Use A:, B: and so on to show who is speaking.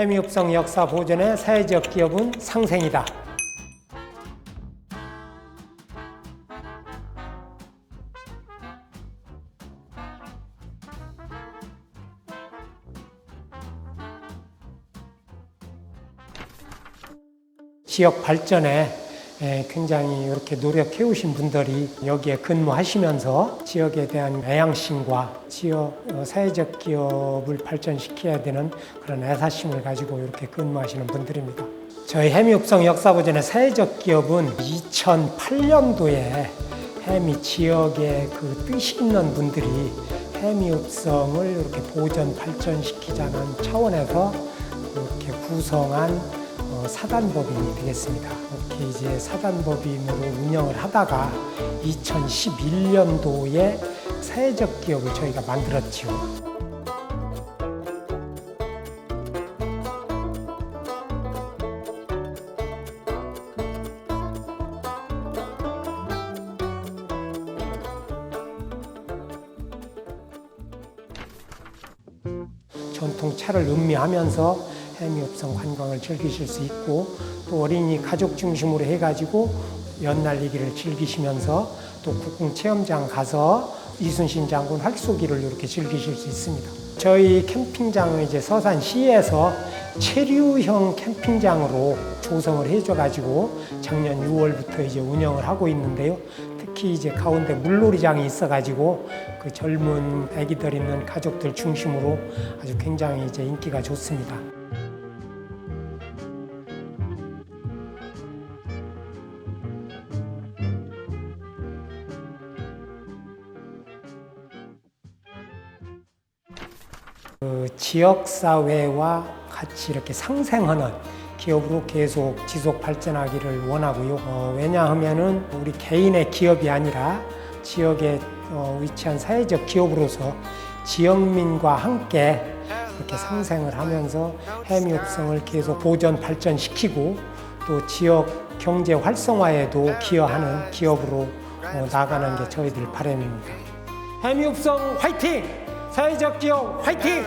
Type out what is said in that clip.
A: 해미업성 역사 보존의 사회적 기업은 상생이다. 지역 발전에 에, 굉장히 이렇게 노력해 오신 분들이 여기에 근무하시면서 지역에 대한 애양심과 지역 어, 사회적 기업을 발전시켜야 되는 그런 애사심을 가지고 이렇게 근무하시는 분들입니다. 저희 해미읍성 역사보존의 사회적 기업은 2008년도에 해미 지역의 그 뜻이 있는 분들이 해미읍성을 이렇게 보존 발전시키자는 차원에서 이렇게 구성한 어, 사단법인이 되겠습니다. 이렇게 이제 사단법인으로 운영을 하다가 2011년도에 사회적 기업을 저희가 만들었지요. 전통 차를 음미하면서 해미읍성 관광을 즐기실 수 있고 또 어린이 가족 중심으로 해가지고 연날리기를 즐기시면서 또 국궁 체험장 가서 이순신 장군 활쏘기를 이렇게 즐기실 수 있습니다. 저희 캠핑장은 이제 서산시에서 체류형 캠핑장으로 조성을 해줘가지고 작년 6월부터 이제 운영을 하고 있는데요. 특히 이제 가운데 물놀이장이 있어가지고 그 젊은 아기들 있는 가족들 중심으로 아주 굉장히 이제 인기가 좋습니다. 그 지역 사회와 같이 이렇게 상생하는 기업으로 계속 지속 발전하기를 원하고요. 어, 왜냐하면은 우리 개인의 기업이 아니라 지역에 어, 위치한 사회적 기업으로서 지역민과 함께 이렇게 상생을 하면서 해미읍성을 계속 보존 발전시키고 또 지역 경제 활성화에도 기여하는 기업으로 어, 나가는 게 저희들 바람입니다. 해미읍성 화이팅! 사회적 기업 화이팅!